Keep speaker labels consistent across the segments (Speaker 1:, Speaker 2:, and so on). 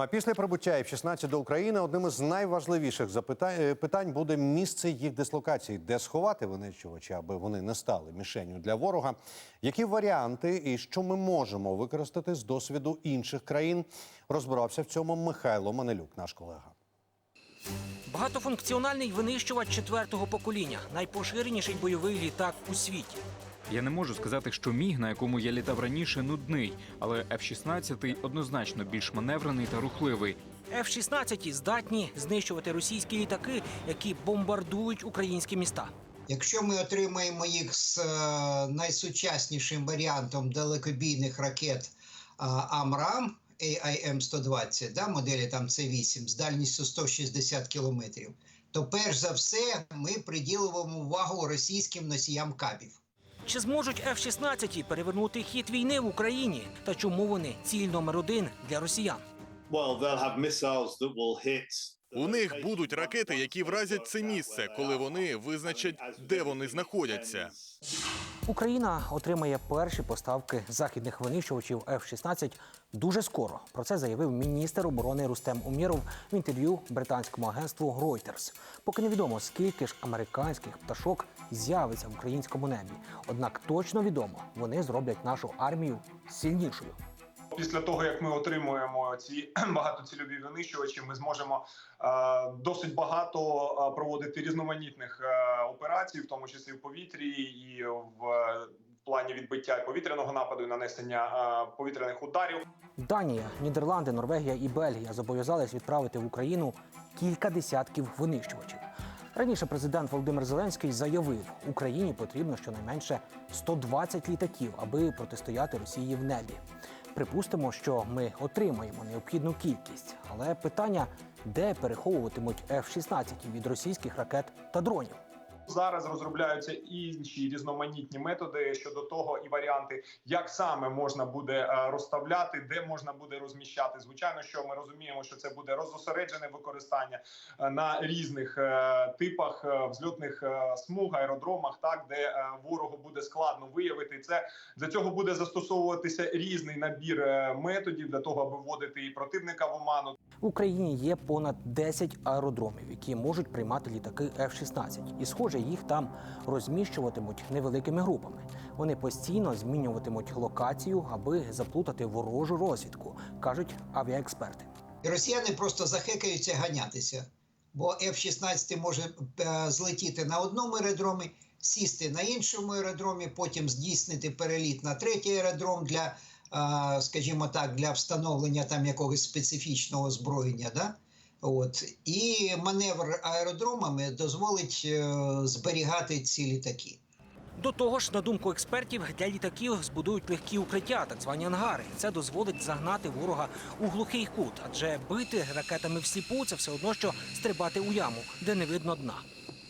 Speaker 1: Ну, а після прибуття F-16 до України одним із найважливіших запитань е, питань буде місце їх дислокації, де сховати винищувачі, аби вони не стали мішенню для ворога. Які варіанти і що ми можемо використати з досвіду інших країн? Розбирався в цьому Михайло Манелюк, наш колега.
Speaker 2: Багатофункціональний винищувач четвертого покоління, найпоширеніший бойовий літак у світі.
Speaker 3: Я не можу сказати, що міг, на якому я літав раніше, нудний, але F-16 однозначно більш маневрений та рухливий.
Speaker 2: F-16 здатні знищувати російські літаки, які бомбардують українські міста.
Speaker 4: Якщо ми отримаємо їх з е, найсучаснішим варіантом далекобійних ракет е, АМРАМ AIM-120, да, моделі там С-8 з дальністю 160 кілометрів, то перш за все ми приділимо увагу російським носіям кабів.
Speaker 2: Чи зможуть F-16 перевернути хід війни в Україні? Та чому вони ціль номер один для росіян?
Speaker 5: Well, they'll have missiles that will hit.
Speaker 6: У них будуть ракети, які вразять це місце, коли вони визначать, де вони знаходяться.
Speaker 2: Україна отримає перші поставки західних винищувачів F-16 дуже скоро. Про це заявив міністр оборони Рустем Уміров в інтерв'ю британському агентству Reuters. Поки невідомо, скільки ж американських пташок з'явиться в українському небі. Однак точно відомо, вони зроблять нашу армію сильнішою.
Speaker 7: Після того, як ми отримуємо ці багатоцільові винищувачі, ми зможемо е, досить багато е, проводити різноманітних е, операцій, в тому числі в повітрі і в, плані відбиття повітряного нападу і нанесення повітряних ударів.
Speaker 2: Данія, Нідерланди, Норвегія і Бельгія зобов'язались відправити в Україну кілька десятків винищувачів. Раніше президент Володимир Зеленський заявив, Україні потрібно щонайменше 120 літаків, аби протистояти Росії в небі. Припустимо, що ми отримаємо необхідну кількість, але питання, де переховуватимуть F-16 від російських ракет та дронів.
Speaker 7: Зараз розробляються інші різноманітні методи щодо того і варіанти, як саме можна буде е, розставляти, де можна буде розміщати. Звичайно, що ми розуміємо, що це буде розосереджене використання е, на різних е, типах взльотних смуг, аеродромах, так де ворогу буде складно виявити це. Для цього буде застосовуватися різний набір методів для того, аби вводити і противника в оману.
Speaker 2: В Україні є понад 10 аеродромів, які можуть приймати літаки F-16. І, схоже, їх там розміщуватимуть невеликими групами. Вони постійно змінюватимуть локацію, аби заплутати ворожу розвідку, кажуть авіаексперти.
Speaker 4: Росіяни просто захекаються ганятися, бо F-16 може е, злетіти на одному аеродромі, сісти на іншому аеродромі, потім здійснити переліт на третій аеродром для, скажімо так, для встановлення там якогось специфічного озброєння. Да? От. І маневр аеродромами дозволить е, зберігати ці літаки.
Speaker 2: До того ж, на думку експертів, для літаків збудують легкі укриття, так звані ангари. Це дозволить загнати ворога у глухий кут, адже бити ракетами всліпу це все одно, що стрибати у яму, де не видно дна.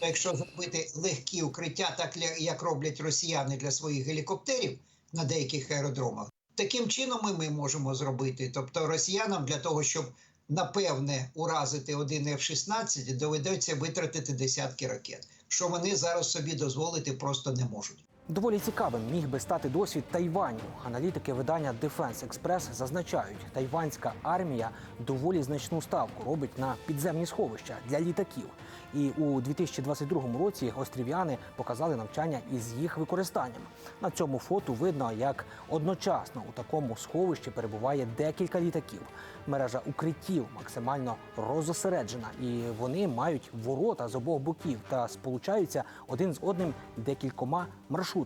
Speaker 4: Якщо зробити легкі укриття, так як роблять росіяни для своїх гелікоптерів на деяких аеродромах, таким чином і ми можемо зробити. Тобто росіянам для того, щоб напевне уразити один F-16, доведеться витратити десятки ракет, що вони зараз собі дозволити просто не можуть.
Speaker 2: Доволі цікавим міг би стати досвід Тайваню. Аналітики видання Defense Express зазначають, тайванська армія доволі значну ставку робить на підземні сховища для літаків. І у 2022 році острів'яни показали навчання із їх використанням. На цьому фото видно, як одночасно у такому сховищі перебуває декілька літаків. Мережа укриттів максимально розосереджена, і вони мають ворота з обох боків та сполучаються один з одним декількома маршрутами.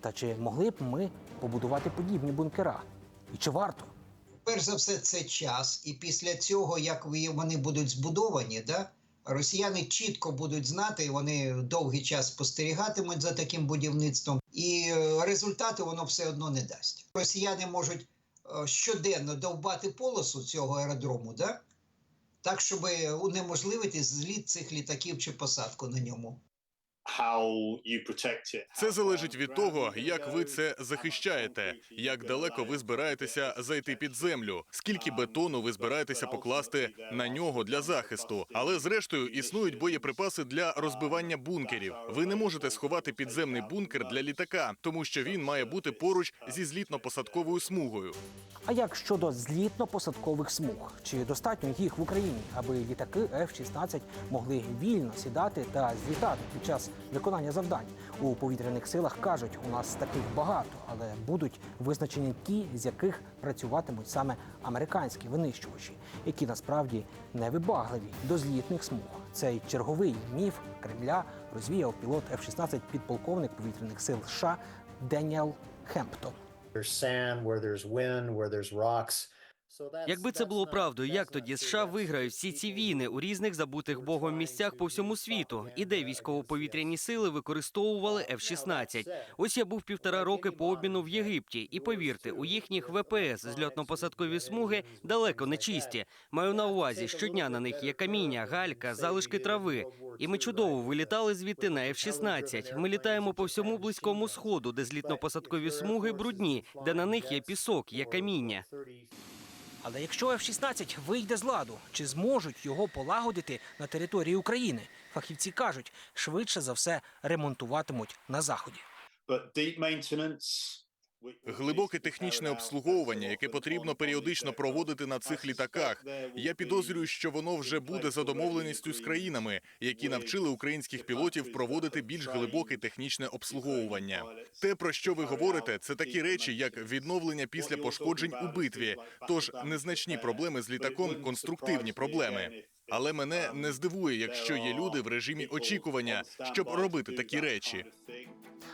Speaker 2: Та чи могли б ми побудувати подібні бункера? І чи варто?
Speaker 4: Перш за все, це час, і після цього, як вони будуть збудовані, да, росіяни чітко будуть знати, вони довгий час спостерігатимуть за таким будівництвом, і е, результати воно все одно не дасть. Росіяни можуть е, щоденно довбати полосу цього аеродрому, да, так, щоб унеможливити зліт цих літаків чи посадку на ньому.
Speaker 6: Це залежить від того, як ви це захищаєте, як далеко ви збираєтеся зайти під землю, скільки бетону ви збираєтеся покласти на нього для захисту. Але зрештою існують боєприпаси для розбивання бункерів. Ви не можете сховати підземний бункер для літака, тому що він має бути поруч зі злітно-посадковою смугою.
Speaker 2: А як щодо злітно-посадкових смуг? Чи достатньо їх в Україні, аби літаки F-16 могли вільно сідати та злітати під час виконання завдань? У повітряних силах кажуть, у нас таких багато, але будуть визначені ті, з яких працюватимуть саме американські винищувачі, які насправді невибагливі до злітних смуг. Цей черговий міф Кремля розвіяв пілот F-16 підполковник повітряних сил США Деніел Хемптон.
Speaker 8: there's sand, where there's wind, where there's rocks.
Speaker 9: Якби це було правдою, як тоді США виграють всі ці війни у різних забутих богом місцях по всьому світу, і де військово-повітряні сили використовували F-16. Ось я був півтора роки по обміну в Єгипті, і повірте, у їхніх ВПС зльотно-посадкові смуги далеко не чисті. Маю на увазі, щодня на них є каміння, галька, залишки трави. І ми чудово вилітали звідти на F-16. Ми літаємо по всьому близькому сходу, де злітно-посадкові смуги брудні, де на них є пісок, є каміння.
Speaker 2: Але якщо F-16 вийде з ладу, чи зможуть його полагодити на території України? Фахівці кажуть, швидше за все ремонтуватимуть на заході.
Speaker 6: Глибоке технічне обслуговування, яке потрібно періодично проводити на цих літаках. Я підозрюю, що воно вже буде за домовленістю з країнами, які навчили українських пілотів проводити більш глибоке технічне обслуговування. Те, про що ви говорите, це такі речі, як відновлення після пошкоджень у битві. Тож незначні проблеми з літаком конструктивні проблеми. Але мене не здивує, якщо є люди в режимі очікування, щоб робити такі речі.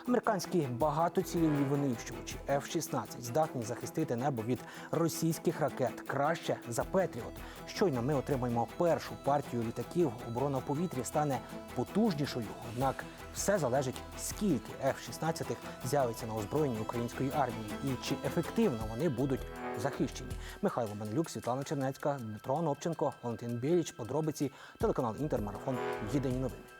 Speaker 2: Американські багатоцільові винищувачі F-16 здатні захистити небо від російських ракет краще за Петріот. Щойно ми отримаємо першу партію літаків. Оборона повітря стане потужнішою. Однак все залежить, скільки F-16 з'явиться на озброєнні української армії і чи ефективно вони будуть захищені. Михайло Банлюк, Світлана Чернецька, Дмитро Анопченко, Валентин Біліч, подробиці, телеканал Інтермарафон. Єдині новини.